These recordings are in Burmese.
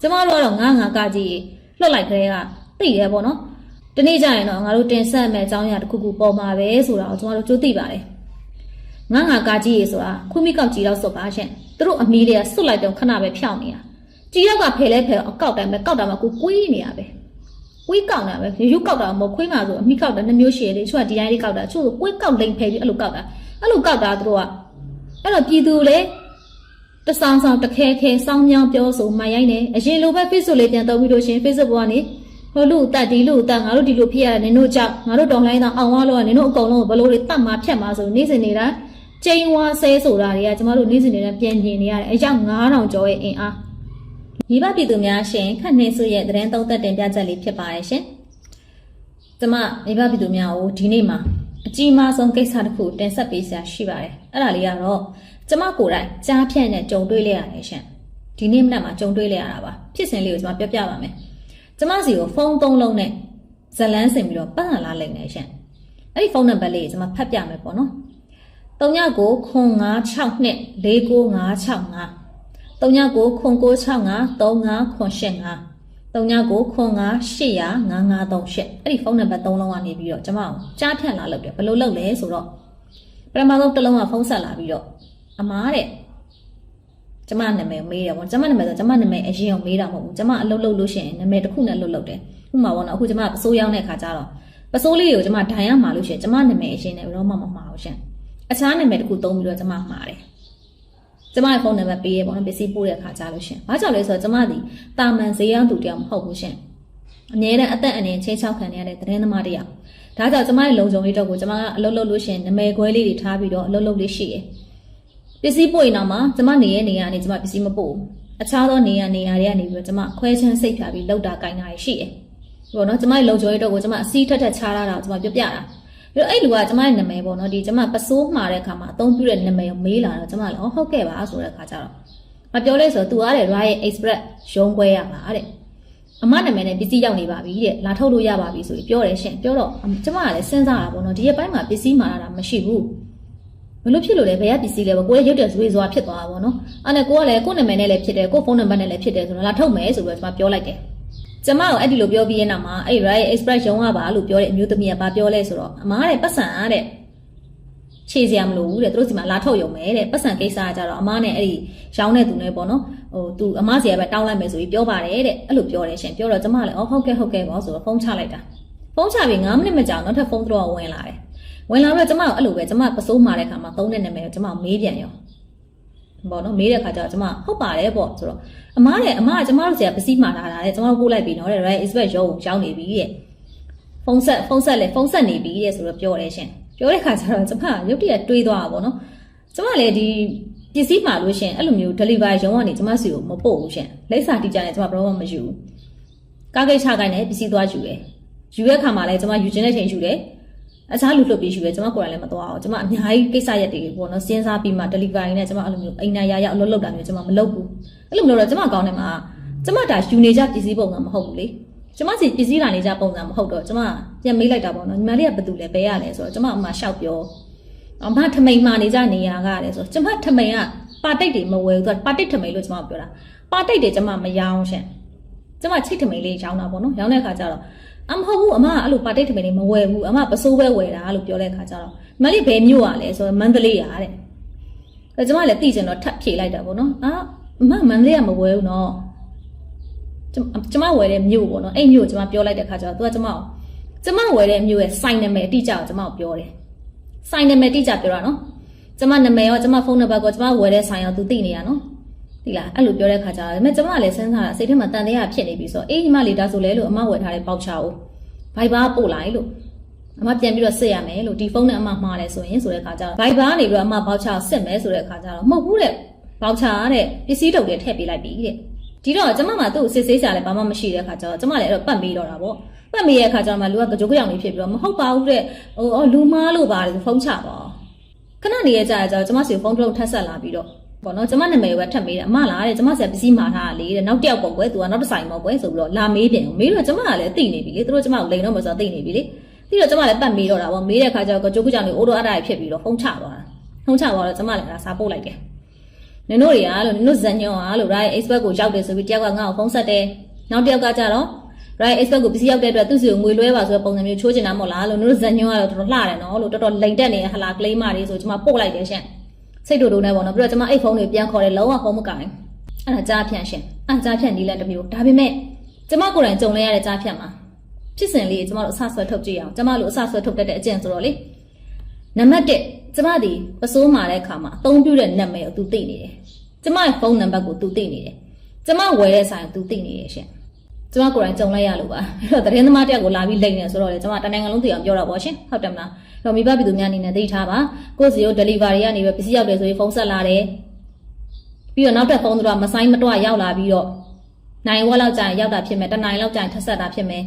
ကျမတို့ကတော့ငါငါကကြီးလွတ်လိုက်ခရဲကသိရဲပေါ့နော်ဒီနေ့ကျရင်တော့ငါတို့တင်ဆက်မယ်အကြောင်းအရာတစ်ခုခုပေါ်မှာပဲဆိုတာကိုကျမတို့ကြိုးသိပါတယ်ငါငါကကြီးရေဆိုတာခွေးမိကောက်ကြီးတော့စွတ်ပါရှင်သူတို့အမီးတွေကစွတ်လိုက်တော့ခဏပဲဖြောင်းနေတာကြီးရောက်ကဖယ်လဲဖယ်တော့အကောက်တိုင်းပဲကောက်တာမှကိုကွေးနေရပဲကွေးကောက်တာပဲရွတ်ကောက်တာမဟုတ်ခွေးမှဆိုအမီးကောက်တာနှမျိုးရှည်လေချို့ကဒီတိုင်းလေးကောက်တာချို့ဆိုကွေးကောက်လိမ်ဖယ်ပြီးအဲ့လိုကောက်တာအဲ့လိုကောက်တာသူတို့ကအဲ့တော့ပြည်သူလေ တဆောင်ဆောင်တခဲခဲစောင်းမြောင်းပြောဆိုမှရိုင်းနေအရင်လိုပဲ Facebook လေးပြန်တော့ပြီးလို့ရှရင် Facebook ပေါ်ကနေဟိုလူအတက်ဒီလူအတက်ငါတို့ဒီလိုဖြစ်ရတယ်နင်တို့ကြောက်ငါတို့တော်လိုင်းတော့အောင်သွားလို့ကနင်တို့အကုန်လုံးဘလို့တွေတတ်မှာဖြတ်မှာဆိုနေ့စဉ်နေတာချိန်ဝါဆဲဆိုတာတွေကကျမတို့နေ့စဉ်နေတာပြန်ပြင်နေရတယ်အယောက်9000ကျော်ရဲ့အင်အားမိဘပြည်သူများရှင်ခန့်နှင်းစုရဲ့သတင်းသုံးသက်တင်ပြချက်လေးဖြစ်ပါတယ်ရှင်ကျမမိဘပြည်သူများကိုဒီနေ့မှာအကြီးမားဆုံးကိစ္စတစ်ခုတင်ဆက်ပေးစရာရှိပါတယ်အဲ့ဒါလေးကတော့ ကျမကိုယ်တိုင်ကြားဖြန့်နဲ့ကြုံတွေ့လိုက်ရတယ်ရှင်ဒီနေ့မနက်မှာကြုံတွေ့လိုက်ရတာပါဖြစ်စဉ်လေးကိုကျွန်မပြောပြပါမယ်ကျမစီကိုဖုန်းသုံးလုံးနဲ့ဇလန်းဆင်ပြီးတော့ပတ်လာလာလိုက်နေရှင်အဲ့ဒီဖုန်းနံပါတ်လေးကိုကျွန်မဖတ်ပြမယ်ပေါ့နော်39ခွန်962 49565 39ခွန်965 35ခွန်85 39ခွန်9 8005538အဲ့ဒီဖုန်းနံပါတ်3လုံးကနေပြီးတော့ကျမကိုကြားဖြန့်လာလုပ်တယ်ဘယ်လိုလုပ်လဲဆိုတော့ပထမဆုံးတစ်လုံးကဖုန်းဆက်လာပြီးတော့ အမားတဲ့ကျမနာမည်မေးတယ်ပေါ့ကျမနာမည်ဆိုကျမနာမည်အရင်အောင်မေးတာမဟုတ်ဘူးကျမအလုပ်လုပ်လို့ရှိရင်နာမည်တစ်ခုနဲ့လုပ်လုပ်တယ်ဥပမာပေါ့နော်အခုကျမပစိုးရောက်တဲ့ခါကျတော့ပစိုးလေးကိုကျမဒိုင်ရမှာလို့ရှိရင်ကျမနာမည်အရင်နဲ့ဘယ်တော့မှမမှားဘူးရှင်အခြားနာမည်တစ်ခုသုံးပြီးတော့ကျမမှားတယ်ကျမရဲ့ဖုန်းနံပါတ်ပေးရပေါ့နော်ပစ္စည်းပို့တဲ့ခါကျလို့ရှင်ဘာကြောင့်လဲဆိုတော့ကျမဒီတာမန်ဈေးရောက်သူတယောက်မဟုတ်ဘူးရှင်အမြဲတမ်းအသက်အန္တရာယ်ချင်းချောက်ခံနေရတဲ့သတင်းသမားတစ်ယောက်ဒါကြောင့်ကျမရဲ့လုံခြုံရေးတော့ကိုကျမကအလုပ်လုပ်လို့ရှိရင်နာမည်ခွဲလေးတွေထားပြီးတော့အလုပ်လုပ်လေးရှိတယ် ပစ္စည်းပို့ရင်တော့မှကျမနေရဲ့နေရာကနေကျမပစ္စည်းမပို့ဘူးအခြားသောနေရာနေရာတွေကနေပြီးတော့ကျမခွဲချမ်းစိတ်ဖြာပြီးလောက်တာကင်တာရှိတယ်ပေါ့နော်ကျမရဲ့လုံခြုံရေးတော့ကိုကျမအစီးထက်ထက်ချားလာတာကိုကျမပြောပြတာပြီးတော့အဲ့လူကကျမရဲ့နာမည်ပေါ့နော်ဒီကျမပစိုးမှာတဲ့အခါမှာအသုံးပြုတဲ့နာမည်ကိုမေးလာတော့ကျမလည်းအော်ဟုတ်ကဲ့ပါဆိုတဲ့အခါကျတော့မပြောလဲဆိုတော့ तू အားတဲ့ Royal Express ရုံးခွဲရပါတဲ့အမနာမည်နဲ့ပစ္စည်းရောက်နေပါပြီတဲ့လာထုတ်လို့ရပါပြီဆိုပြီးပြောတယ်ရှင်ပြောတော့ကျမကလည်းစဉ်းစားတာပေါ့နော်ဒီရက်ပိုင်းမှာပစ္စည်းမှာလာတာမရှိဘူး ဘလို့ဖြစ်လို့လဲဘယ်ကပစ္စည်းလဲပေါ့ကိုယ်ရဲ့ရုပ်တယ်ဇွေဇွာဖြစ်သွားတာပေါ့နော်အဲ့နဲ့ကိုကလည်းကို့နာမည်နဲ့လည်းဖြစ်တယ်ကို့ဖုန်းနံပါတ်နဲ့လည်းဖြစ်တယ်ဆိုတော့လာထုတ်မယ်ဆိုပြီးတော့ကျွန်မပြောလိုက်တယ်ကျမကအဲ့ဒီလိုပြောပြီးရဲ့နောက်မှာအဲ့ Riot Express ရုံးကပါလို့ပြောတဲ့အမျိုးသမီးကဘာပြောလဲဆိုတော့အမားတဲ့ပတ်စံအားတဲ့ခြေစရာမလိုဘူးတဲ့သူတို့စီမှာလာထုတ်ရုံပဲတဲ့ပတ်စံကိစ္စကကြတော့အမားနဲ့အဲ့ဒီရောင်းတဲ့သူနဲ့ပေါ့နော်ဟိုသူအမားစီကပဲတောင်းလိုက်မယ်ဆိုပြီးပြောပါတယ်တဲ့အဲ့လိုပြောတယ်ရှင်ပြောတော့ကျမလည်းအော်ဟုတ်ကဲ့ဟုတ်ကဲ့ပေါ့ဆိုတော့ဖုန်းချလိုက်တာဖုန်းချပြီး9မိနစ်မကြာနောက်ထပ်ဖုန်းတော့ဝင်လာတယ် ဝင်လာတော့ကျမကအဲ့လိုပဲကျမပစိုးမှာတဲ့ခါမှာသုံးတဲ့နာမည်ကိုကျမမေးပြန်ရောပေါ့နော်မေးတဲ့ခါကျတော့ကျမဟုတ်ပါတယ်ပေါ့ဆိုတော့အမားတဲ့အမားကကျမတို့ဆရာပစ္စည်းမှာလာတာတဲ့ကျမတို့ပို့လိုက်ပြီနော်တဲ့ right expert ရောရောက်နေပြီတဲ့ဖုန်းဆက်ဖုန်းဆက်လေဖုန်းဆက်နေပြီတဲ့ဆိုတော့ပြောတယ်ရှင်ပြောတဲ့ခါကျတော့ကျမကရုတ်တရက်တွေးသွားတာပေါ့နော်ကျမလည်းဒီပစ္စည်းမှာလို့ရှင်အဲ့လိုမျိုး delivery ရုံးကနေကျမစီကိုမပို့ဘူးရှင်လိပ်စာတိကျနဲ့ကျမဘယ်တော့မှမယူဘူးကားကိတ်ချခိုင်းနေပစ္စည်းသွားယူတယ်ယူတဲ့ခါမှာလည်းကျမယူခြင်းတဲ့ချိန်ယူတယ် အခြားလူလွတ်ပြီးရှိပဲကျွန်မကိုယ်တိုင်လည်းမသွားအောင်ကျွန်မအများကြီးကိစ္စရက်တွေပေါ့နော်စဉ်းစားပြီးမှ delivery နဲ့ကျွန်မအဲ့လိုမျိုးအိမ်နာရရအလုပ်လုပ်တာမျိုးကျွန်မမလုပ်ဘူးအဲ့လိုမျိုးတော့ကျွန်မကောင်းတယ်မှာကျွန်မဒါယူနေကြပစ္စည်းပုံစံမဟုတ်ဘူးလေကျွန်မစီပစ္စည်းလာနေကြပုံစံမဟုတ်တော့ကျွန်မပြန်မေးလိုက်တာပေါ့နော်ညီမလေးကဘာတူလဲဘယ်ရလဲဆိုတော့ကျွန်မအမှရှောက်ပြောအမထမိန်မှာနေကြနေရကလည်းဆိုကျွန်မထမိန်ကပါတိတ်တွေမဝယ်ဘူးသူကပါတိတ်ထမိန်လို့ကျွန်မပြောတာပါတိတ်တွေကျွန်မမရောင်းရှင်ကျွန်မချိတ်ထမိန်လေးရောင်းတာပေါ့နော်ရောင်းတဲ့အခါကျတော့ အမဟုတ်ဘူးအမကအဲ့လိုပါတိတ်ထမင်းလေးမဝယ်ဘူးအမပစိုးပဲဝယ်တာလို့ပြောတဲ့အခါကျတော့မလေးဘယ်မြို့อ่ะလဲဆိုတော့မန္တလေးရတဲ့အဲကျမလည်းသိချင်တော့ထပ်ဖြေလိုက်တာပေါ့နော်အာအမမန္တလေးကမဝယ်ဘူးနော်ကျမကျမဝယ်တဲ့မြို့ပေါ့နော်အဲ့မြို့ကိုကျမပြောလိုက်တဲ့အခါကျတော့ तू ကကျမကိုကျမဝယ်တဲ့မြို့ရဲ့စိုင်နာမည်အတိအကျကိုကျမကိုပြောတယ်စိုင်နာမည်အတိအကျပြောတာနော်ကျမနာမည်ရောကျမဖုန်းနံပါတ်ကိုကျမဝယ်တဲ့ဆိုင်ရော तू သိနေရနော် ဒီလားအဲ့လိုပြောတဲ့ခါကျတော့ဒါပေမဲ့ကျမကလည်းစဉ်းစားတာစိတ်ထဲမှာတန်တရားဖြစ်နေပြီဆိုတော့အေးညီမလေးဒါဆိုလဲလို့အမဝယ်ထားတဲ့ပေါက်ချကိုဘိုင်ဘာပို့လိုက်လို့အမပြန်ပြီးတော့စစ်ရမယ်လို့ဒီဖုန်းနဲ့အမမှားတယ်ဆိုရင်ဆိုတဲ့ခါကျတော့ဘိုင်ဘာနေပြီးတော့အမပေါက်ချကိုစစ်မယ်ဆိုတဲ့ခါကျတော့မဟုတ်ဘူးတဲ့ပေါက်ချတဲ့ပစ္စည်းတုပ်တွေထည့်ပေးလိုက်ပြီတဲ့ဒီတော့ကျမမှသူ့ကိုစစ်ဆေးချလည်းဘာမှမရှိတဲ့ခါကျတော့ကျမလည်းအဲ့တော့ပတ်ပြီးတော့တာပေါ့ပတ်ပြီးရဲ့ခါကျတော့မှလူကကြိုးကြောင်လေးဖြစ်ပြီးတော့မဟုတ်ပါဘူးတဲ့ဟိုအော်လူမားလို့ပါတယ်ဖုန်းချပါခဏနေရကြကြတော့ကျမစီဖုန်းထုတ်ထက်ဆက်လာပြီးတော့ ပေါ့နော်ကျမနာမည်ပဲထပ်မေးတယ်အမလားတဲ့ကျမဆရာပစ္စည်းမှာထားတာလေတဲ့နောက်တစ်ယောက်ပေါ့ကွယ်သူကနောက်တစ်ဆိုင်ပေါ့ကွယ်ဆိုပြီးတော့လာမေးပြန်မေးတော့ကျမကလည်းသိနေပြီလေသူတို့ကျမကိုလိန်တော့မဆိုသိနေပြီလေပြီးတော့ကျမလည်းပတ်မေးတော့တာပေါ့မေးတဲ့အခါကျတော့ကြိုးကူကြောင်လေးအိုးတော့အတားဖြစ်ပြီးတော့ဖုံးချသွားတာဖုံးချသွားတော့ကျမလည်းအဲ့ဒါစာပို့လိုက်တယ်နင်တို့တွေကလို့နင်တို့ဇန်ညောအားလို့ right expert ကိုရောက်တယ်ဆိုပြီးတယောက်ကငါ့ကိုဖုန်းဆက်တယ်နောက်တစ်ယောက်ကကြတော့ right expert ကိုပစ္စည်းရောက်တဲ့အတွက်သူ့စီကိုငွေလွှဲပါဆိုတဲ့ပုံစံမျိုးချိုးချင်တာမဟုတ်လားလို့နင်တို့ဇန်ညောကတော့တော်တော်လှတယ်နော်လို့တော်တော်လိန်တက်နေတဲ့ဟလာကလေးမတွေဆိုကျွန်မပို့လိုက်တယ်ရှင် စိတ်တူတူနဲ့ပေါ့နော်ပြီးတော့ကျွန်မအိတ်ဖုန်းတွေပြန်ခေါ်တယ်လုံးဝဖုန်းမကင်အဲ့ဒါကြားဖြန့်ရှင်အဲ့ကြားဖြန့်နီးလန်တစ်မျိုးဒါပေမဲ့ကျွန်မကိုယ်တိုင်ကြုံလဲရတဲ့ကြားဖြန့်မှာဖြစ်စဉ်လေးကျွန်မတို့အဆဆွဲထုတ်ကြည့်အောင်ကျွန်မတို့အဆဆွဲထုတ်တတ်တဲ့အကျင့်ဆိုတော့လေနံပါတ်1ကျွန်မဒီပစိုးမာတဲ့အခါမှာအသုံးပြုတဲ့နာမည်ကိုသူသိနေတယ်ကျမရဲ့ဖုန်းနံပါတ်ကိုသူသိနေတယ်ကျမဝယ်တဲ့ဆိုင်ကိုသူသိနေတယ်ရှင်ကျမကိုယ်တိုင်ကြုံလိုက်ရလို့ပါအဲ့တော့သတင်းသမားတယောက်ကိုလာပြီးလိမ့်နေဆိုတော့လေကျမတနိုင်ငံလုံးသိအောင်ပြောတာပေါ့ရှင်ဟုတ်တယ်မလားအဲ့ တော့မိဘပြည်သူများအနေနဲ့သိထားပါကိုယ့်စီကို delivery ကနေပဲပစ္စည်းရောက်တယ်ဆိုရင်ဖုန်းဆက်လာတယ်ပြီးတော့နောက်ထပ်ဖုန်းတော့မဆိုင်မတော့ရောက်လာပြီးတော့နိုင်ဝက်လောက်ကြာရင်ရောက်တာဖြစ်မယ်တနိုင်လောက်ကြာရင်ထပ်ဆက်တာဖြစ်မယ်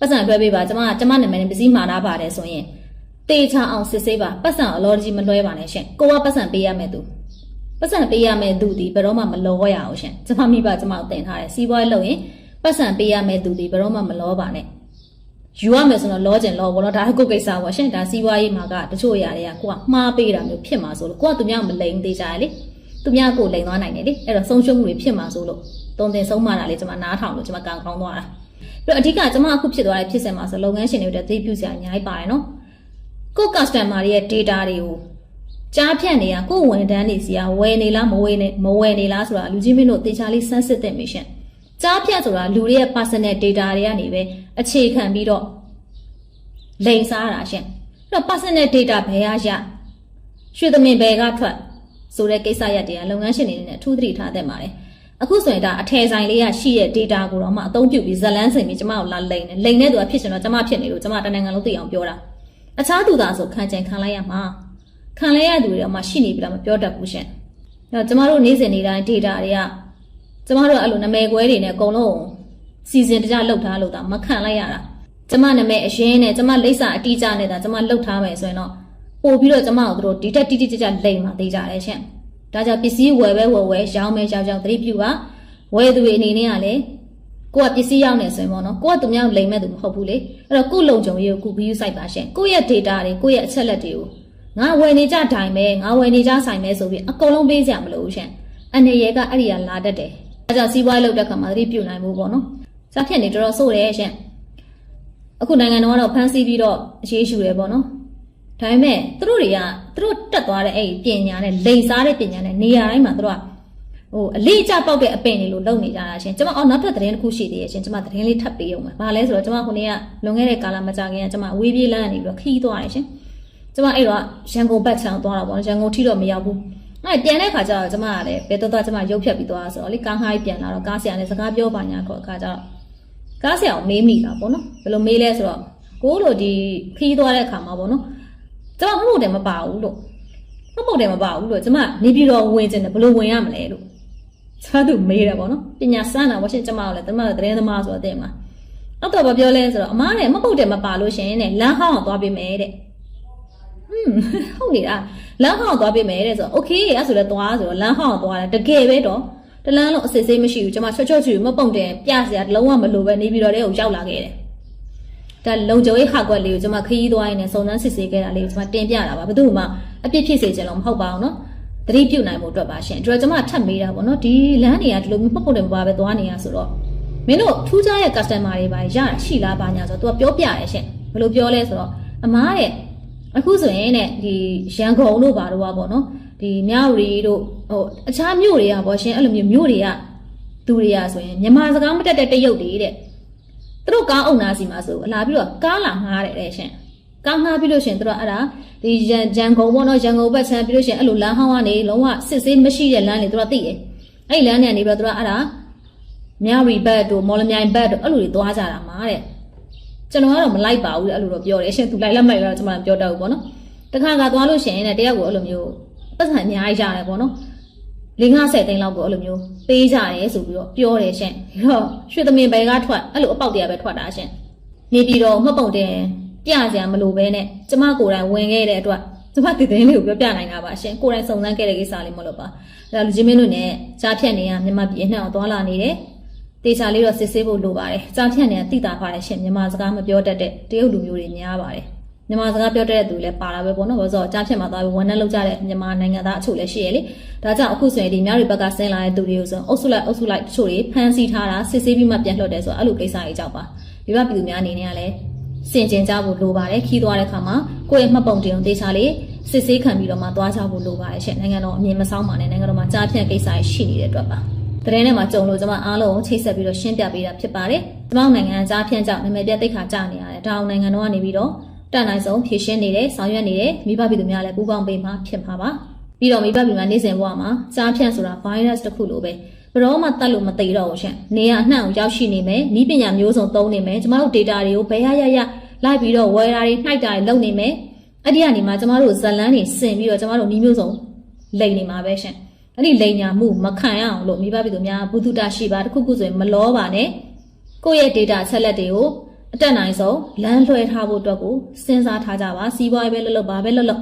ပတ်စံတွဲပေးပါကျမကကျမနာမည်နဲ့ပစ္စည်းမှာထားပါတယ်ဆိုရင်တေချာအောင်စစ်ဆေးပါပတ်စံအလောကြီးမလွှဲပါနဲ့ရှင်ကိုကပတ်စံပေးရမယ်သူပတ်စံပေးရမယ်သူဒီဘယ်တော့မှမလောရအောင်ရှင်ကျမမိဘကျမကိုတင်ထားတယ်စီးပွားရေးလုပ်ရင်ပတ်စံပေးရမယ်သူဒီဘယ်တော့မှမလောပါနဲ့ ယူရမယ်ဆိုတော့လောကျင်လောဘောတော့ဒါကကိုယ်ကိစ္စပေါ့ရှင်ဒါစီးပွားရေးမှာကတချို့ຢာတွေကကိုကမှားပေးတာမျိုးဖြစ်မှာဆိုလို့ကိုကသူများမလိန်သေးကြရလေသူများကိုလိန်သွားနိုင်တယ်လေအဲ့တော့ဆုံးရှုံးမှုတွေဖြစ်မှာဆိုလို့တုံတင်ဆုံးမတာလေကျမနားထောင်လို့ကျမကန်ကောင်းသွားတာပြီးတော့အဓိကကျမအခုဖြစ်သွားတဲ့ဖြစ်စဉ်မှာဆိုလုပ်ငန်းရှင်တွေအတွက်သိပြုစရာအများကြီးပါတယ်နော်ကို customer တွေရဲ့ data တွေကိုကြားဖြတ်နေရကိုယ်ဝန်တန်းနေစီကဝယ်နေလားမဝယ်နေမဝယ်နေလားဆိုတာလူကြီးမင်းတို့တေချာလေးစမ်းစစ်တဲ့မရှင် ကြားဖြတ်ဆိုတာလူတွေရဲ့ personal data တွေကနေပဲအခြေခံပြီးတော့လိန်စားတာရှင်အဲ့တော့ personal data ဘယ်ရရရွှေသမင်ဘယ်ကထွက်ဆိုတဲ့ကိစ္စရပ်တွေကလုပ်ငန်းရှင်တွေနဲ့အထူးသတိထားသင့်ပါတယ်အခုဆိုရင်ဒါအထည်ဆိုင်လေးရရှိတဲ့ data ကိုတော့မှအသုံးပြုပြီးဇလန်းစင်ပြီးကျမကိုလာလိန်တယ်လိန်တဲ့သူကဖြစ်ရှင်တော့ကျမဖြစ်နေလို့ကျမတနင်္ဂနွေလုံးသိအောင်ပြောတာအခြားသူသာဆိုခံကြင်ခံလိုက်ရမှာခံလဲရသူတွေတော့မှရှိနေပြီလားမပြောတတ်ဘူးရှင်။အဲ့တော့ကျမတို့နေ့စဉ်နေ့တိုင်း data တွေက ကျမတို့အဲ့လိုနာမည်ကွဲတွေနဲ့အကုန်လုံးစီစဉ်တကြလောက်ထားလို့တာမခံလိုက်ရတာ။ကျမနာမည်အရင်နဲ့ကျမလိပ်စာအတိအကျနဲ့ဒါကျမလောက်ထားမယ်ဆိုရင်တော့ပို့ပြီးတော့ကျမတို့တို့ဒီတက်တိတိကျကျလိမ့်မှသိကြတယ်ရှင်။ဒါကြောင့်ပစ္စည်းဝယ်ပဲဝယ်ဝယ်ရောင်းပဲရောင်းရောင်းသတိပြုပါဝယ်သူတွေအနေနဲ့ကလည်းကိုကပစ္စည်းရောက်နေဆိုရင်ပေါ့နော်ကိုကသူများလိမ်မဲ့သူမဟုတ်ဘူးလေအဲ့တော့ကိုလုံကြုံရေးကိုကူပြီးစိုက်ပါရှင်ကိုရဲ့ data တွေကိုရဲ့အချက်လက်တွေကိုငါဝယ်နေကြတိုင်ပဲငါဝယ်နေကြဆိုင်ပဲဆိုပြီးအကုန်လုံးပေးကြမလို့ရှင်အနေရဲကအဲ့ဒီကလာတတ်တယ် အဲကြောင့်စီးပွားရေးလုပ်တဲ့ခါမှာသတိပြုနိုင်မှုပေါ့နော်စားဖြတ်နေတော်တော်ဆိုးတယ်ရှင်အခုနိုင်ငံတော်ကတော့ဖမ်းဆီးပြီးတော့အရေးယူတယ်ပေါ့နော်ဒါပေမဲ့သူတို့တွေကသူတို့တက်သွားတဲ့အဲ့ဒီပညာနဲ့လိန်စားတဲ့ပညာနဲ့နေရာတိုင်းမှာသူတို့ကဟိုအလေးအကျပေါက်တဲ့အပင်တွေလို့လုပ်နေကြတာရှင်ကျွန်မအော်နောက်ထပ်သတင်းတစ်ခုရှိသေးရဲ့ရှင်ကျွန်မသတင်းလေးထပ်ပေးအောင်ပါဘာလဲဆိုတော့ကျွန်မခုနေ့ကလွန်ခဲ့တဲ့ကာလမကြာခင်ကကျွန်မအဝေးပြေးလမ်းကနေပြီးတော့ခီးသွားတယ်ရှင်ကျမအဲ့တော့ရန်ကုန်ဘက်ချောင်းသွားတာပေါ့နော်ရန်ကုန်ထိတော့မရောက်ဘူး အဲ့ပြန်တဲ့ခါကျတော့ကျမကလည်းဘယ်တော့တော့ကျမရုပ်ဖြတ်ပြီးသွားဆိုတော့လေကားငှားကြီးပြန်လာတော့ကားဆရာနဲ့စကားပြောပါညာခေါ်အခါကျတော့ကားဆရာကိုမေးမိတာပေါ့နော်ဘယ်လိုမေးလဲဆိုတော့ကိုလိုဒီခီးသွားတဲ့အခါမှာပေါ့နော်ကျမမှုတယ်မပါဘူးလို့မှုပုတ်တယ်မပါဘူးလို့ကျမနေပြီးတော့ဝင်ကျင်တယ်ဘယ်လိုဝင်ရမလဲလို့စားသူမေးတယ်ပေါ့နော်ပညာစမ်းတာပေါ့ရှင်ကျမကလည်းကျမကသတင်းသမားဆိုတော့တဲ့မှာအဲ့တော့ဗပြောလဲဆိုတော့အမားနဲ့မပုတ်တယ်မပါလို့ရှင်တဲ့လမ်းဟောင်းအောင်သွားပေးမယ်တဲ့ဟွန်းဟုတ်နေတာ လမ်းဟောင်းသွားပေးမယ်တဲ့ဆိုတော့โอเคအဲ့ဆိုလဲသွားဆိုတော့လမ်းဟောင်းသွားတယ်တကယ်ပဲတော့တလန်းလုံးအစစ်ဆေးမရှိဘူးကျွန်မချွတ်ချွတ်ချူမပုံတယ်ပြစရာလုံးဝမလိုပဲနေပြီးတော့တဲ့ကိုရောက်လာခဲ့တယ်ဒါလုံကြုံရေးဟာကွက်လေးကိုကျွန်မခရီးသွားရင်းနဲ့စုံစမ်းစစ်ဆေးခဲ့တာလေးကိုကျွန်မတင်ပြတာပါဘယ်သူမှအပြစ်ဖြစ်စေချင်လို့မဟုတ်ပါဘူးနော်သတိပြုနိုင်မှုအတွက်ပါရှင်ဒါကျွန်မထပ်မေးတာပေါ့နော်ဒီလမ်းတွေကဒီလိုမျိုးမပုံတယ်မပါပဲသွားနေရဆိုတော့မင်းတို့ထူးခြားတဲ့ customer တွေပါရတာရှိလားပါညာဆိုတော့ तू ကပြောပြရဲရှင်ဘယ်လိုပြောလဲဆိုတော့အမားတဲ့ အခုဆိုရင်တဲ့ဒီရန်ကုန်တို့ဘာတို့ကပေါ့နော်ဒီမြဝတီတို့ဟိုအခြားမြို့တွေကပေါ့ရှင်အဲ့လိုမျိုးမြို့တွေကသူတွေကဆိုရင်မြန်မာစကားမတက်တဲ့တရုတ်တွေတဲ့သူတို့ကားအုံနာစီမှာဆိုအလာပြီးတော့ကားလာငှားတယ်တဲ့ရှင်ကားငှားပြီးလို့ရှင်သူတို့အဲ့ဒါဒီရန်ရန်ကုန်ပေါ့နော်ရန်ကုန်ဘက်ဆန်းပြီးလို့ရှင်အဲ့လိုလမ်းဟောင်းကနေလုံးဝစစ်ဆေးမရှိတဲ့လမ်းတွေသူတို့သိတယ်အဲ့ဒီလမ်းတွေကနေပြီးတော့သူတို့အဲ့ဒါမြဝတီဘက်တို့မော်လမြိုင်ဘက်တို့အဲ့လိုတွေသွားကြတာမှာတဲ့ ကျွန်တော်ကတော့မလိုက်ပါဘူးလေအဲ့လိုတော့ပြောတယ်အရှင်သူလိုက်လက်မှတ်ရတော့ကျွန်မပြောတတ်ဘူးပေါ့နော်တခါကသွားလို့ရှိရင်လည်းတယောက်ကိုအဲ့လိုမျိုးပတ်စံအများကြီးရတယ်ပေါ့နော်၄50တိန်းလောက်ကိုအဲ့လိုမျိုးပေးကြတယ်ဆိုပြီးတော့ပြောတယ်ရှင်ပြီးတော့ရွှေသမင်ဘယ်ကထွက်အဲ့လိုအပေါက်တရားပဲထွက်တာရှင်နေပြီးတော့မှတ်ပုံတင်ပြစရာမလိုပဲနဲ့ကျမကိုယ်တိုင်ဝင်ခဲ့တဲ့အတွက်ကျမတည်တင်းလေးကိုပြောပြနိုင်တာပါရှင်ကိုယ်တိုင်စုံစမ်းခဲ့တဲ့ကိစ္စလေးမဟုတ်လို့ပါအဲ့ဒါလူချင်းမင်းတို့နဲ့ကြားဖြတ်နေရမြန်မာပြည်နှံ့အောင်သွားလာနေတယ် တေချာလေးတော့စစ်ဆေးဖို့လိုပါတယ်။ကြားဖြတ်နေတာတိတာပါတယ်ရှင်မြန်မာစကားမပြောတတ်တဲ့တရုတ်လူမျိုးတွေများပါတယ်မြန်မာစကားပြောတတ်တဲ့သူလည်းပါတာပဲပေါ့နော်ဘာလို့ဆိုတော့ကြားဖြတ်မှာသွားပြီးဝန်ထမ်းလုပ်ကြတဲ့မြန်မာနိုင်ငံသားအချို့လည်းရှိရလေဒါကြောင့်အခုဆိုရင်ဒီမြောက်ရီဘက်ကဆင်းလာတဲ့သူတွေကိုဆိုရင်အုပ်စုလိုက်အုပ်စုလိုက်တချို့တွေဖမ်းဆီးထားတာစစ်ဆေးပြီးမှပြန်လွှတ်တယ်ဆိုတော့အဲ့လိုကိစ္စတွေကြောက်ပါဒီဘက်ပြည်သူများအနေနဲ့ကလည်းစင်ကျင်ကြဖို့လိုပါတယ်ခီးသွားတဲ့ခါမှာကိုယ့်ရဲ့မှတ်ပုံတင်အောင်တေချာလေးစစ်ဆေးခံပြီးတော့မှသွားကြဖို့လိုပါတယ်ရှင့်နိုင်ငံတော်အမြင်မဆောင်ပါနဲ့နိုင်ငံတော်မှာကြားဖြတ်ကိစ္စတွေရှိနေတဲ့အတွက်ပါ တရင်ထဲမှာကြုံလို့ကျွန်မအားလုံးကိုချိတ်ဆက်ပြီးတော့ရှင်းပြပေးတာဖြစ်ပါတယ်။ကျွန်မနိုင်ငံကြားဖြန့်ကြောင့်နာမည်ပြတိတ်ခါကြနေရတယ်။ဒါအောင်နိုင်ငံတော်ကနေပြီးတော့တန်နိုင်ဆုံးဖြည့်ရှင်းနေတယ်ဆောင်ရွက်နေတယ်မိဘပြည်သူများလည်းပူးပေါင်းပေးမှဖြစ်မှာပါ။ပြီးတော့မိဘပြည်များနေ့စဉ်ဘဝမှာကြားဖြန့်ဆိုတာ virus တစ်ခုလိုပဲဘယ်တော့မှတတ်လို့မသိတော့ဘူးရှင်။နေရအနှံ့ကိုရောက်ရှိနေမယ်။ဤပညာမျိုးစုံသုံးနေမယ်။ကျမတို့ data တွေကိုဘယ်ရရရလိုက်ပြီးတော့ဝယ်တာတွေနှိုက်တာတွေလုပ်နေမယ်။အဲ့ဒီကနေမှကျမတို့ဇလန်းတွေဆင်ပြီးတော့ကျမတို့ဤမျိုးစုံလိန်နေမှာပဲရှင်။ အဲ့ဒီလိန်ညာမှုမခံရအောင်လို့မိဘပြည်သူများဘုသူတရှိပါတခုခုဆိုရင်မလောပါနဲ့ကိုယ့်ရဲ့ data ဆက်လက်တွေကိုအတက်နိုင်ဆုံးလမ်းလွှဲထားဖို့အတွက်ကိုစဉ်းစားထားကြပါစီးပွားရေးပဲလုပ်လို့ဘာပဲလုပ်လို့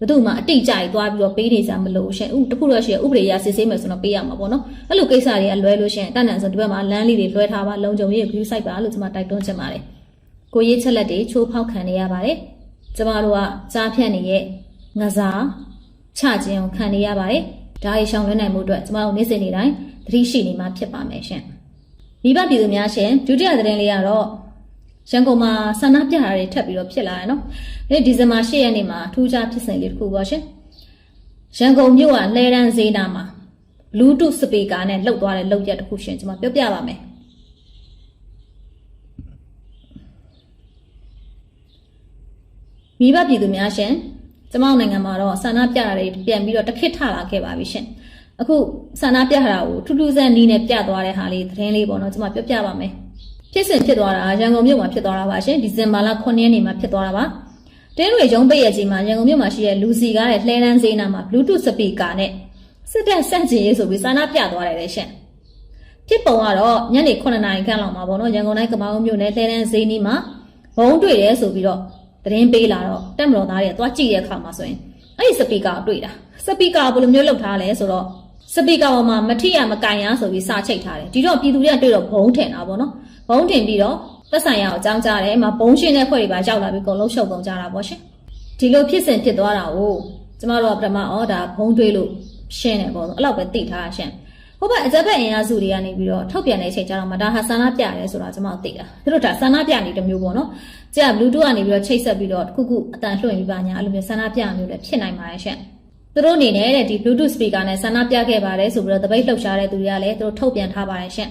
ဘယ်သူမှအတိတ်ကြိုက်သွားပြီးတော့ပေးနေကြမလို့ရှင်ဥတခုတော့ရှိရဥပဒေရစစ်ဆေးမယ်ဆိုတော့ပေးရမှာပေါ့နော်အဲ့လိုကိစ္စတွေကလွဲလို့ရှင်အတက်နိုင်ဆုံးဒီဘက်မှာလမ်းလေးတွေလွှဲထားပါလုံခြုံရေး view site ပါလို့ကျွန်မတိုက်တွန်းချင်ပါတယ်ကိုရေးချက်လက်တွေချိုးဖောက်ခံနေရပါတယ်ကျမတို့ကကြားဖြတ်နေရဲ့ငစားချခြင်းကိုခံနေရပါတယ် ဒါရီရှောင်လွှဲနိုင်မှုအတွက်ကျမတို့နေ့စဉ်နေ့တိုင်းသတိရှိနေမှဖြစ်ပါမယ်ရှင်။မိဘပြည်သူများရှင်ဒုတိယသတင်းလေးကတော့ရန်ကုန်မှာဆန္ဒပြတာတွေထပ်ပြီးတော့ဖြစ်လာတယ်နော်။ဒီဒီဇင်ဘာ10ရက်နေ့မှာထူးခြားဖြစ်စဉ်လေးတစ်ခုပေါ့ရှင်။ရန်ကုန်မြို့ကလဲရန်ဈေးနာမှာ Bluetooth speaker နဲ့လှုပ်သွားတဲ့လှုပ်ရက်တစ်ခုရှင်ကျွန်မပြောပြပါမယ်။မိဘပြည်သူများရှင် ကျမတို့နိုင်ငံမှာတော့ဆန္ဒပြတာတွေပြန်ပြီးတော့တခစ်ထလာခဲ့ပါပြီရှင်အခုဆန္ဒပြတာကိုထူးထူးဆန်းနီးနဲ့ပြသွားတဲ့ဟာလေးသတင်းလေးပေါ့နော်ကျမပြောပြပါမယ်ဖြစ်စဉ်ဖြစ်သွားတာရန်ကုန်မြို့မှာဖြစ်သွားတာပါရှင်ဒီဇင်ဘာလ9ရက်နေ့မှာဖြစ်သွားတာပါတင်းတွေရုံးပိတ်ရဲ့ချိန်မှာရန်ကုန်မြို့မှာရှိတဲ့လူစီကားတဲ့လှဲတန်းဈေးနာမှာ Bluetooth speaker နဲ့စစ်တပ်စန့်ကျင်ရေးဆိုပြီးဆန္ဒပြသွားတယ်လေရှင်ဖြစ်ပုံကတော့ညနေ9နာရီခန့်လောက်မှာပေါ့နော်ရန်ကုန်တိုင်းကမောင်းမြို့နယ်လှဲတန်းဈေးနီးမှာဘုံတွေ့တယ်ဆိုပြီးတော့ သတင်းပေးလာတော့တက်မတော်သားတွေကသွားကြည့်တဲ့အခါမှာဆိုရင်အဲ့ဒီစပီကာကိုတွေ့တာစပီကာကိုဘယ်လိုမျိုးလုပ်ထားလဲဆိုတော့စပီကာပေါ်မှာမထိရမကန်ရဆိုပြီးစာချိတ်ထားတယ်ဒီတော့ပြည်သူတွေကတွေ့တော့ဘုံထင်တာပေါ့နော်ဘုံထင်ပြီးတော့သက်ဆိုင်ရာကိုအကြောင်းကြားတယ်မှာဘုံရှင်းတဲ့ဖွဲ့တွေပါရောက်လာပြီးအကုန်လုံးရှုပ်ကုန်ကြတာပေါ့ရှင်ဒီလိုဖြစ်စဉ်ဖြစ်သွားတာကိုကျမတို့ကပထမဩဒါဘုံတွေးလို့ရှင်းတယ်ပေါ့နော်အဲ့လောက်ပဲသိထားရှင်း ဟိုဘက်အကြက်ဘက်အင်အားစုတွေကနေပြီးတော့ထုတ်ပြန်တဲ့အချိန်ကျတော့မှဒါဟာဆန္ဒပြရဲဆိုတာကျွန်မသိတာသူတို့ဒါဆန္ဒပြနေတစ်မျိုးပေါ့နော်ကြာ Bluetooth ကနေပြီးတော့ချိတ်ဆက်ပြီးတော့တစ်ခုခုအတန်လွှင့်ပြီးပါညာအဲ့လိုမျိုးဆန္ဒပြမျိုးလည်းဖြစ်နိုင်ပါတယ်ရှင့်သူတို့အနေနဲ့တဲ့ဒီ Bluetooth speaker နဲ့ဆန္ဒပြခဲ့ပါတယ်ဆိုပြီးတော့တပိတ်လှုပ်ရှားတဲ့သူတွေကလည်းသူတို့ထုတ်ပြန်ထားပါတယ်ရှင့်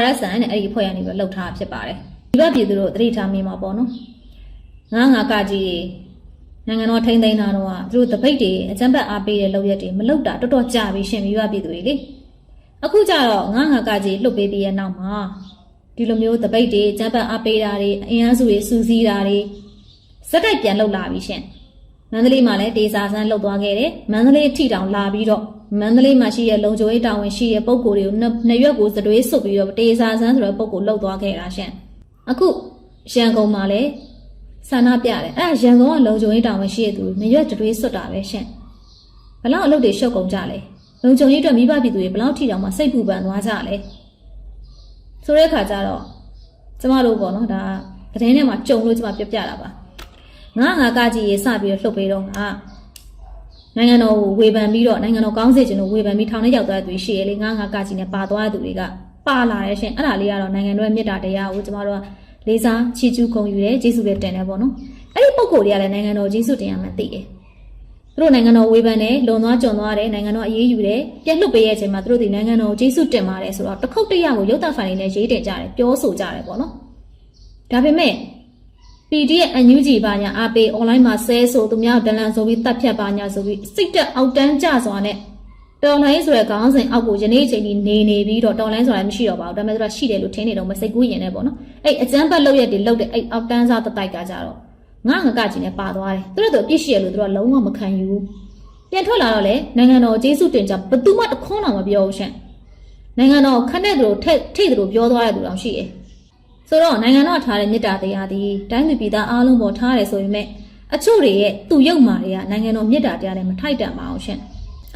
RSN နဲ့အဲ့ဒီအဖွဲ့ကနေပြီးတော့လှုပ်ထားတာဖြစ်ပါတယ်ဒီဘက်ပြည်သူတို့သတိထားမိမှာပေါ့နော်ငါးငါကကြီးတွေနိုင်ငံတော်ထိန်းသိမ်းတာတော့ကသူတို့တပိတ်တွေအကြမ်းဖက်အားပေးတဲ့လုပ်ရက်တွေမလုပ်တာတော်တော်ကြာပြီရှင်မိဘပြည်သူတွေလေ အခုကျတော့ငါးငါကကြီးလှုပ်ပေးပြီးရဲ့နောက်မှာဒီလိုမျိုးတပိတ်တွေအကြမ်းဖက်အားပေးတာတွေအင်အားစုတွေစူးစီးတာတွေစက်တိုက်ပြန်လှုပ်လာပြီရှင်မန္တလေးမှာလည်းဒေစာဆန်းလှုပ်သွားခဲ့တယ်မန္တလေးထိတောင်လာပြီးတော့မန္တလေးမှာရှိတဲ့လုံခြုံရေးတာဝန်ရှိတဲ့ပုံကိုယ်တွေကိုနှစ်နှစ်ရွက်ကိုစတွေးဆုပ်ပြီးတော့ဒေစာဆန်းဆိုတဲ့ပုံကိုလှုပ်သွားခဲ့တာရှင်အခုရန်ကုန်မှာလည်းဆန္ဒပြတယ်အဲ့ဒါရန်ကုန်ကလုံခြုံရေးတာဝန်ရှိတဲ့သူနှစ်ရွက်တွေးဆွတ်တာပဲရှင်ဘလောက်အလုပ်တွေရှုပ်ကုန်ကြလဲ လုံခြုံရေးအတွက်မိဘပြည်သူတွေဘလောက်ထိတောင်မှစိတ်ပူပန်သွားကြလဲဆိုတဲ့အခါကျတော့ကျမတို့ပေါ့နော်ဒါသတင်းထဲမှာကြုံလို့ကျမပြပြတာပါငါငါကကြီးရေစပြီးတော့လှုပ်ပေးတော့ငါနိုင်ငံတော်ကိုဝေဖန်ပြီးတော့နိုင်ငံတော်ကောင်းစေချင်လို့ဝေဖန်ပြီးထောင်ထဲရောက်သွားတဲ့သူရှိရလေငါငါကကြီးနဲ့ပါသွားတဲ့သူတွေကပါလာတဲ့ရှင်အဲ့ဒါလေးကတော့နိုင်ငံတော်ရဲ့မေတ္တာတရားကိုကျမတို့ကလေးစားချီးကျူးဂုဏ်ယူတယ်ကျေးဇူးပဲတင်တယ်ပေါ့နော်အဲ့ဒီပုံကိုယ်တွေကလည်းနိုင်ငံတော်ကျေးဇူးတင်ရမှသိတယ် သူတို့နိုင်ငံတော်ဝေဖန်တယ်လွန်သွားကြုံသွားတယ်နိုင်ငံတော်အရေးယူတယ်ပြက်လွတ်ပေးရဲ့အချိန်မှာသူတို့ဒီနိုင်ငံတော်ကျေးဇူးတင်ပါတယ်ဆိုတော့တစ်ခုတ်တရကိုရုပ်သံဖိုင်တွေနဲ့ရေးတင်ကြတယ်ပြောဆိုကြတယ်ပေါ့နော်ဒါပေမဲ့ PD ရဲ့ NUG ဘာညာအားပေး online မှာဆဲဆိုသူများဒလန်ဆိုပြီးတက်ဖြတ်ပါညာဆိုပြီးစိတ်တက်အောက်တန်းကြစွာနဲ့တော်လိုင်းဆိုတဲ့ခေါင်းစဉ်အောက်ကိုယနေ့ချိန်ကြီးနေနေပြီးတော့တော်လိုင်းဆိုတာမရှိတော့ပါဘူးဒါပေမဲ့သူကရှိတယ်လို့ထင်နေတော့မစိတ်ကူးရင်လည်းပေါ့နော်အဲ့အကျန်းပတ်လောက်ရက်တွေလောက်တဲ့အဲ့အောက်တန်းစားတတိုက်ကကြတော့ ငါငကကြီးနဲ့ပါသွားတယ်သူတို့တော့ပြည့်ရှိရလို့သူတို့ကလုံးဝမခံယူဘူးပြန်ထွက်လာတော့လေနိုင်ငံတော်ကျေးဇူးတင်ကြဘသူမှတခွန်းတော့မပြောဘူးရှင်နိုင်ငံတော်ခက်တဲ့သူတို့ထိတ်ထိတ်သူတို့ပြောသွားတဲ့သူတောင်ရှိတယ်ဆိုတော့နိုင်ငံတော်ထားတဲ့မေတ္တာတရားသည်တိုင်းသူပြည်သားအားလုံးပေါ်ထားတယ်ဆိုပေမဲ့အချို့တွေရဲ့သူ့ရုပ်မာတွေကနိုင်ငံတော်မေတ္တာတရားနဲ့မထိုက်တန်ပါအောင်ရှင်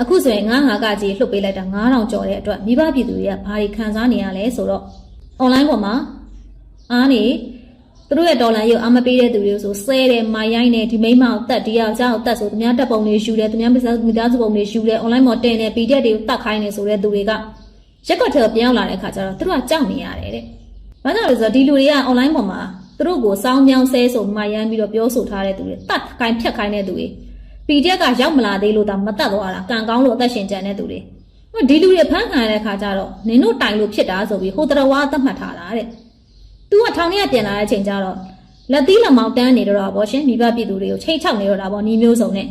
အခုဆိုရင်ငါးငါကကြီးလှုပ်ပေးလိုက်တာ9000ကျော်တဲ့အတွက်မိဘပြည်သူတွေကဘာတွေခံစားနေရလဲဆိုတော့ online ပေါ်မှာအားနေသူသူ တို့ရဲ့ဒေါ်လာရုပ်အမပေးတဲ့သူတွေကိုဆိုဆဲတယ်မာရိုင်းတယ်ဒီမိန်းမကိုတတ်ဒီယောက်ျားကိုတတ်ဆိုသူများတက်ပုံတွေယူတယ်သူများမစားမိသားစုပုံတွေယူတယ် online မှာတင်တယ် PDF တွေကိုတတ်ခိုင်းတယ်ဆိုတဲ့သူတွေကရက်ကွက်ထဲကိုပြောင်းလာတဲ့ခါကျတော့သူတို့ကကြောက်နေရတယ်တဲ့။ဘာကြောင့်လဲဆိုတော့ဒီလူတွေက online ပေါ်မှာသူတို့ကိုစောင်းမြောင်းဆဲဆိုမာရိုင်းပြီးတော့ပြောဆိုထားတဲ့သူတွေတတ်ခိုင်းဖြတ်ခိုင်းတဲ့သူတွေ PDF ကရောက်မလာသေးလို့ဒါမတတ်သွားတာကံကောင်းလို့အသက်ရှင်ကြံတဲ့သူတွေဟိုဒီလူတွေဖမ်းခံရတဲ့ခါကျတော့နင်တို့တိုင်လို့ဖြစ်တာဆိုပြီးဟိုတရဝါသတ်မှတ်ထားတာတဲ့ သူကထောင်ထဲကပြန်လာတဲ့အချိန်ကျတော့လက်သီးလက်မောင်းတန်းနေတော့တာဗောရှင်မိဘပြည်သူတွေကိုချိန်ချောက်နေတော့တာဗောနီးမျိုးစုံနဲ့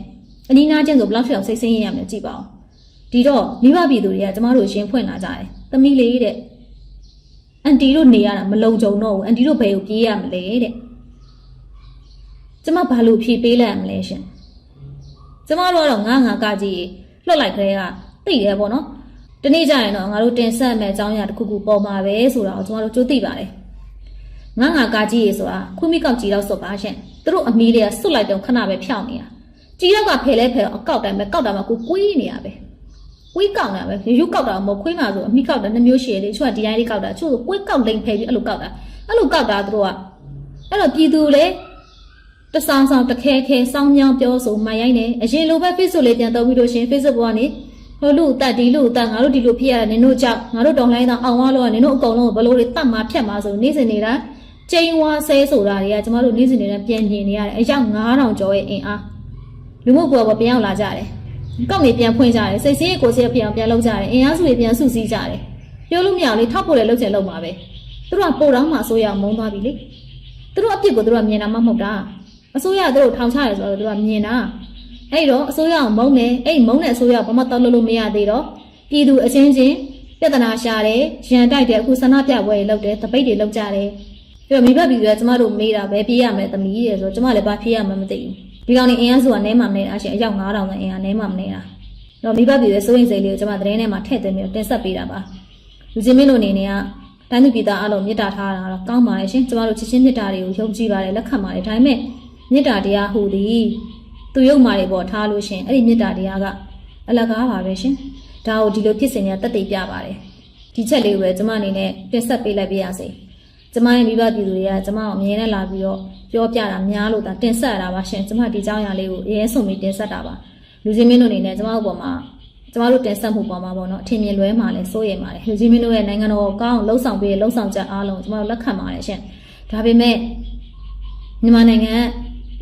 အနီးနားချင်းဆိုဘလောက်ဖြစ်အောင်စိတ်ဆင်းရရမယ်ကြည့်ပါဦးဒီတော့မိဘပြည်သူတွေကကျမတို့ရှင်ဖွင့်လာကြတယ်သမီးလေးတဲ့အန်တီတို့နေရတာမလုံခြုံတော့ဘူးအန်တီတို့ဘယ်ကိုပြေးရမလဲတဲ့ကျမဘာလို့ဖြေပေးလိုက်ရမလဲရှင်ကျမတို့ကတော့ငါငါကကြီးလှုပ်လိုက်ကြတဲ့ကသိတယ်ဗောနော်တနေ့ကျရင်တော့ငါတို့တင်ဆက်မယ်အကြောင်းအရာတစ်ခုခုပေါ်မှာပဲဆိုတာကိုကျမတို့ကြိုးသိပါတယ် ငါငါကာကြီးရေဆိုတာခွမိကောက်ကြီးတော့စွတ်ပါရှင်သူတို့အမီးတွေကစွတ်လိုက်တော့ခဏပဲဖြောင်းနေတာကြီးတော့ကဖယ်လဲဖယ်တော့အကောက်တိုင်းပဲကောက်တာမှကိုကွေးနေရပဲကွေးကောက်နေတာပဲရွရွကောက်တာမဟုတ်ခွေးမှာဆိုအမီးကောက်တာနှစ်မျိုးရှိတယ်လေချို့ကဒီတိုင်းလေးကောက်တာချို့ဆိုကွေးကောက်လိမ့်ဖယ်ပြီးအဲ့လိုကောက်တာအဲ့လိုကောက်တာသူတို့ကအဲ့တော့ပြည်သူလေတဆောင်ဆောင်တခဲခဲစောင်းမြောင်းပြောဆိုမှရိုင်းနေအရင်လိုပဲ Facebook လေးပြန်သုံးပြီးလို့ရှင် Facebook ပေါ်ကနေဟိုလူအတက်ဒီလူအတက်ငါတို့ဒီလိုဖြစ်ရတာနင်တို့ကြောက်ငါတို့တောင်းလိုက်တော့အောင်ဝါလို့ကနင်တို့အကုန်လုံးကိုဘလို့တွေတတ်မှာဖြတ်မှာဆိုနေ့စဉ်နေတာ ကျိန်ဝါဆဲဆိုတာတွေကကျမတို့နေ့စဉ်တွေနဲ့ပြန်ပြင်နေရတယ်အယောက်9000ကျော်ရဲ့အင်အားလူမှုကွယ်ပေါ်ပြန်ရောက်လာကြတယ်ကောက်နေပြန်ဖွင့်ကြတယ်စိတ်ဆင်းရဲကိုယ်ဆင်းရဲပြန်ပြန်လုပ်ကြတယ်အင်အားစုတွေပြန်စုစည်းကြတယ်ပြောလို့မရအောင်လေထောက်ဖို့လည်းလုပ်ချင်လုပ်မှာပဲသူတို့ကပို့တော့မှအစိုးရမုန်းသွားပြီလေသူတို့အပြစ်ကိုသူတို့ကမြင်တာမှမဟုတ်တာအစိုးရကသူတို့ထောင်ချတယ်ဆိုတော့သူတို့ကမြင်တာအဲ့တော့အစိုးရကမုန်းတယ်အဲ့မုန်းတဲ့အစိုးရကဘာမှတောက်လို့လို့မရသေးတော့ပြည်သူအချင်းချင်းပြဿနာရှာတယ်ရန်တိုက်တယ်အခုဆန္ဒပြပွဲတွေလုပ်တယ်တပိတ်တွေလုပ်ကြတယ် ပြီးတော့မိဘပြည်သူကကျမတို့မေးတာပဲပြေးရမယ်သမီးရဲ့ဆိုတော့ကျမလည်းဘာပြေးရမှမသိဘူးဒီကောင်နေအင်အားစုကနဲမှမနေတာရှင်အယောက်9000နဲ့အင်အားနဲမှမနေတာတော့မိဘပြည်ရဲ့စိုးရင်စိတ်လေးကိုကျမသတင်းထဲမှာထည့်သွင်းပြီးတင်ဆက်ပေးတာပါလူချင်းမင်းတို့အနေနဲ့ကတိုင်းသူပြည်သားအလုံးမေတ္တာထားတာတော့ကောင်းပါရဲ့ရှင်ကျမတို့ချစ်ချင်းမေတ္တာတွေကိုယုံကြည်ပါတယ်လက်ခံပါတယ်ဒါပေမဲ့မေတ္တာတရားဟူသည်သူယုံမာတွေပေါ်ထားလို့ရှင်အဲ့ဒီမေတ္တာတရားကအလကားပါပဲရှင်ဒါကိုဒီလိုဖြစ်စဉ်တွေကတက်တည်ပြပါတယ်ဒီချက်လေးကိုပဲကျမအနေနဲ့တင်ဆက်ပေးလိုက်ပါရစေ ကျမရဲ့မိဘပြည်သူတွေကကျမကိုအမြဲတမ်းလာပြီးတော့ပြောပြတာများလို့ဒါတင်ဆက်ရတာပါရှင်ကျမဒီအကြောင်းအရာလေးကိုရဲဆုံပြီးတင်ဆက်တာပါလူချင်းမင်းတို့အနေနဲ့ကျမတို့ပေါ်မှာကျမတို့တင်ဆက်မှုပေါ်မှာပေါ့နော်အထင်မြင်လွဲမှာလဲစိုးရိမ်ပါတယ်လူချင်းမင်းတို့ရဲ့နိုင်ငံတော်ကောင်းလှုပ်ဆောင်ပေးလှုပ်ဆောင်ချက်အားလုံးကျမတို့လက်ခံပါတယ်ရှင်ဒါပေမဲ့မြန်မာနိုင်ငံ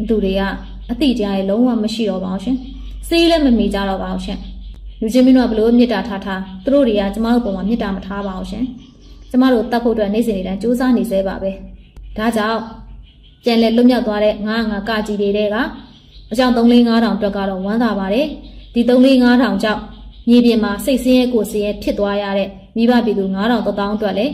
သူတွေကအတိတရားရေလုံးဝမရှိတော့ပါဘူးရှင်စေးလည်းမမိကြတော့ပါဘူးရှင်လူချင်းမင်းတို့ကဘလို့မြစ်တာထားထားသူတို့တွေကကျမတို့ပုံမှာမြစ်တာမထားပါဘူးရှင် ကျမတို့တတ်ဖို့အတွက်နေ့စဉ်နေ့တိုင်းစူးစမ်းနေသေးပါပဲ။ဒါကြောင့်ပြန်လဲလွတ်မြောက်သွားတဲ့ငါးငါကကြီးတွေတဲ့ကအကြောင်း3 4 5တောင်အတွက်ကတော့ဝမ်းသာပါတယ်။ဒီ3 4 5တောင်ကြောင့်မြေပြင်မှာစိတ်ဆင်းရဲကိုယ်ဆင်းရဲဖြစ်သွားရတဲ့မိဘပြည်သူ9တောင်တောင်အတွက်လည်း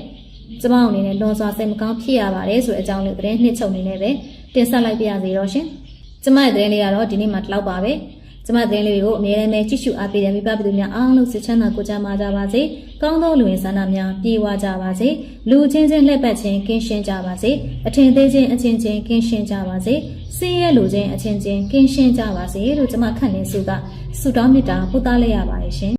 ကျမအနေနဲ့လွန်စွာစိတ်မကောင်းဖြစ်ရပါတယ်ဆိုတဲ့အကြောင်းလေးသတင်းနှစ်ချုပ်နေနဲ့ပဲတင်ဆက်လိုက်ပါရစေတော့ရှင်။ကျမရဲ့သတင်းလေးကတော့ဒီနေ့မှဒီလောက်ပါပဲ။ ကျမသတင်းလေးတွေကိုအမြဲတမ်းပဲကြည့်ရှုအားပေးတဲ့မိဘပြည်သူများအားလုံးစိတ်ချမ်းသာကိုယ်ကျန်းမာကြပါစေ။ကောင်းသောလူဝင်ဆန္ဒများပြေဝကြပါစေ။လူချင်းချင်းလှည့်ပတ်ခြင်းကင်းရှင်းကြပါစေ။အထင်သေးခြင်းအချင်းချင်းကင်းရှင်းကြပါစေ။ဆင်းရဲလူချင်းအချင်းချင်းကင်းရှင်းကြပါစေလို့ကျမခန့်နေစုကဆုတောင်းမေတ္တာပို့သလိုက်ရပါတယ်ရှင်